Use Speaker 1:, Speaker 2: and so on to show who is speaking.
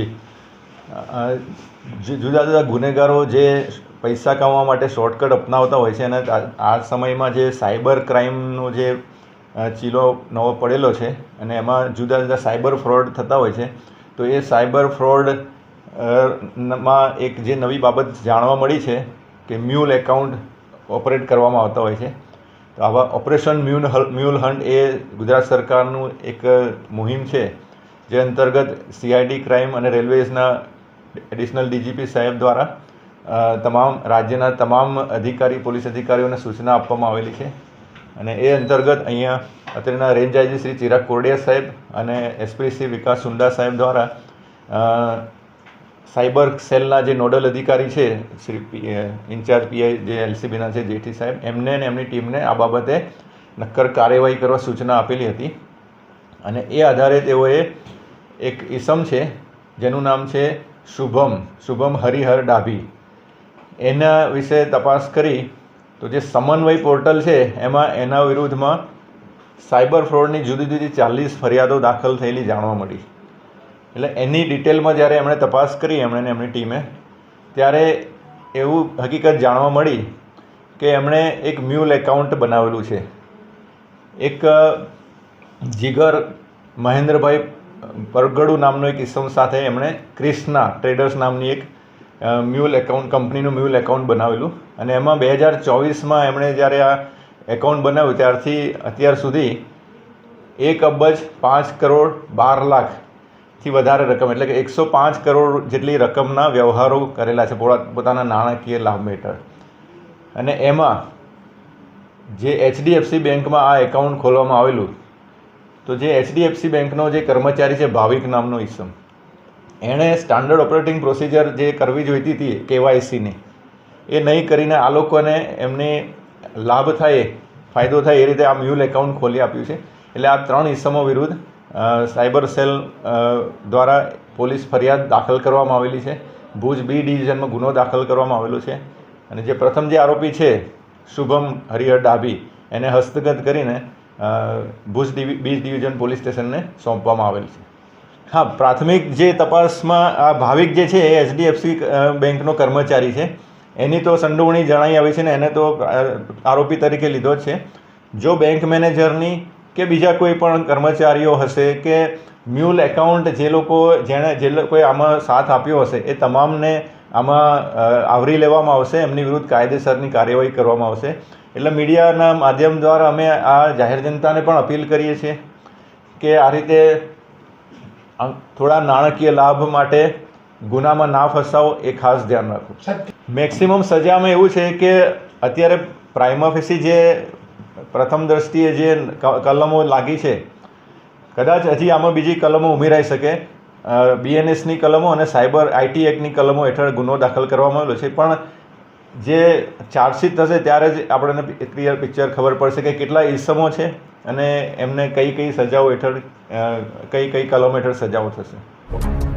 Speaker 1: જી. જે જુદા જુદા ગુનેગારો જે પૈસા કમાવા માટે શોર્ટકટ અપનાવતા હોય છે અને આ સમયમાં જે સાયબર ક્રાઇમનો જે ચીલો નવો પડેલો છે અને એમાં જુદા જુદા સાયબર ફ્રોડ થતા હોય છે, તો એ સાયબર ફ્રોડમાં એક જે નવી બાબત જાણવા મળી છે કે મ્યુલ એકાઉન્ટ ઓપરેટ કરવામાં આવતા હોય છે. તો આવા ઓપરેશન મ્યુલ મ્યુલ હન્ટ એ ગુજરાત સરકારનું એક મુહિમ છે જે અંતર્ગત સીઆઈડી ક્રાઇમ અને રેલવેઝના એડિશનલ ડીજીપી સાહેબ દ્વારા તમામ રાજ્યના તમામ અધિકારી, પોલીસ અધિકારીઓને સૂચના આપવામાં આવેલી છે. અને એ અંતર્ગત અહીંયા અત્યારના રેન્જ આઈજી શ્રી ચિરાગ કોરડિયા સાહેબ અને એસપી શ્રી વિકાસ સુંડા સાહેબ દ્વારા સાયબર સેલના જે નોડલ અધિકારી છે, શ્રી પી ઇન્ચાર્જ પીઆઈ જે એલસીબીના છે, જેઠી સાહેબ, એમને ને એમની ટીમને આ બાબતે નક્કર કાર્યવાહી કરવા સૂચના આપેલી હતી. અને એ આધારે તેઓએ એક ઈસમ છે, જેનું નામ છે શુભમ શુભમ હરિહર ડાભી. એના વિશે તપાસ કરી, તો જે સમન્વય પોર્ટલ છે, એમાં એના વિરુદ્ધમાં સાયબર ફ્રોડની જુદી જુદી ચાલીસ ફરિયાદો દાખલ થયેલી જાણવા મળી. એટલે એની ડિટેલમાં જ્યારે એમણે તપાસ કરી, એમણે એમની ટીમે, ત્યારે એવું હકીકત જાણવા મળી કે એમણે એક મ્યુલ એકાઉન્ટ બનાવેલું છે. એક, જીગર મહેન્દ્રભાઈ પરગડુ નામનો એક ઇસમ સાથે એમણે ક્રિષ્ના ટ્રેડર્સ નામની એક મ્યુલ એકાઉન્ટ, કંપનીનું મ્યુલ એકાઉન્ટ બનાવેલું. અને એમાં બે હજાર ચોવીસમાં એમણે જ્યારે આ એકાઉન્ટ બનાવ્યું, ત્યારથી અત્યાર સુધી એક અબજ પાંચ કરોડ બાર લાખથી વધારે રકમ, એટલે કે એકસો પાંચ કરોડ જેટલી રકમના વ્યવહારો કરેલા છે પોતા- પોતાના નાણાકીય લાભ હેઠળ. અને એમાં જે એચડીએફસી બેંકમાં આ એકાઉન્ટ ખોલવામાં આવેલું તો જે એચડીએફસી બેંકનો જે કર્મચારી છે, ભાવિક નામનો ઈસમ, એણે સ્ટાન્ડર્ડ ઓપરેટિંગ પ્રોસિજર જે કરવી જોઈતી હતી, કેવાયસીની, એ નહીં કરીને આ લોકોને એમને લાભ થાય, ફાયદો થાય એ રીતે આ મ્યુલ એકાઉન્ટ ખોલી આપ્યું છે. એટલે આ ત્રણ ઈસમો વિરુદ્ધ સાયબર સેલ દ્વારા પોલીસ ફરિયાદ દાખલ કરવામાં આવેલી છે. ભુજ બી ડિવિઝનમાં ગુનો દાખલ કરવામાં આવેલો છે. અને જે પ્રથમ જે આરોપી છે, શુભમ હરિહર ડાભી, એને હસ્તગત કરીને ભુજ બીજ ડિવિઝન પોલીસ સ્ટેશનને સોંપવામાં આવેલ છે. હા, પ્રાથમિક જે તપાસમાં આ ભાવિક જે છે એ એચડીએફસી બેંકનો કર્મચારી છે. એની તો સંડોવણી જણાઈ આવી છે ને એને તો આરોપી તરીકે લીધો છે. જો બેંક મેનેજરની કે બીજા કોઈ પણ કર્મચારીઓ હશે કે મ્યુલ એકાઉન્ટ જે લોકો જેણે, જે લોકોએ આમાં સાથ આપ્યો હશે, એ તમામને આમાં આવરી લેવામાં આવશે, એમની વિરુદ્ધ કાયદેસરની કાર્યવાહી કરવામાં આવશે. એટલે મીડિયાના માધ્યમ દ્વારા અમે આ જાહેર જનતાને પણ અપીલ કરીએ છીએ કે આ રીતે થોડા નાણાકીય લાભ માટે ગુનામાં ના ફસાવો એ ખાસ ધ્યાન રાખો મેક્સિમમ સજામાં એવું છે કે અત્યારે પ્રાઇમાફેસી જે પ્રથમ દ્રષ્ટિએ જે કલમો લાગી છે, કદાચ હજી આમાં બીજી કલમો ઉમેરાઈ શકે. બીએનએસની કલમો અને સાયબર આઈટી એક્ટની કલમો હેઠળ ગુનો દાખલ કરવામાં આવેલો છે. પણ જે ચાર્જશીટ થશે ત્યારે જ આપણને ક્લિયર પિક્ચર ખબર પડશે કે કેટલા ઇસમો છે અને એમને કઈ કઈ સજાઓ હેઠળ કઈ કઈ કલમ હેઠળ સજાઓ થશે.